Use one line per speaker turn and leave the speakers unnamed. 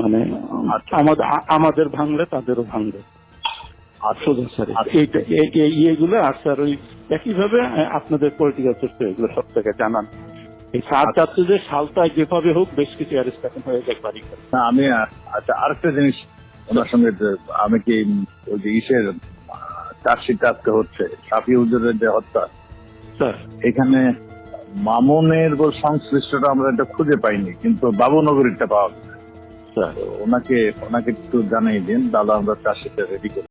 মানে
আচ্ছা।
আমাদের ভাঙলে তাদেরও ভাঙবে।
আচ্ছা।
এই ইয়েগুলো আর স্যার ওই একইভাবে আপনাদের পলিটিক্যাল সিস্টেম এগুলো সব থেকে জানান। এই সার
আচ্ছা।
চাচ্ছে যে সালটায় যেভাবে হোক বেশ কিছু অ্যারেস্ট হয়ে যায় বাড়ি
না, আমি আচ্ছা আরেকটা জিনিস ওনার সঙ্গে আমি কি ওই যে ইসের চার্জশিট আজকে হচ্ছে সাফি হুজুরের যে হত্যা।
স্যার।
এখানে মামুনের সংশ্লিষ্টটা আমরা এটা খুঁজে পাইনি কিন্তু বাবুনগরীরটা পাওয়া গেছে। তো ওনাকে ওনাকে একটু জানাই দিন দাদা আমরা চাষিটা রেডি করি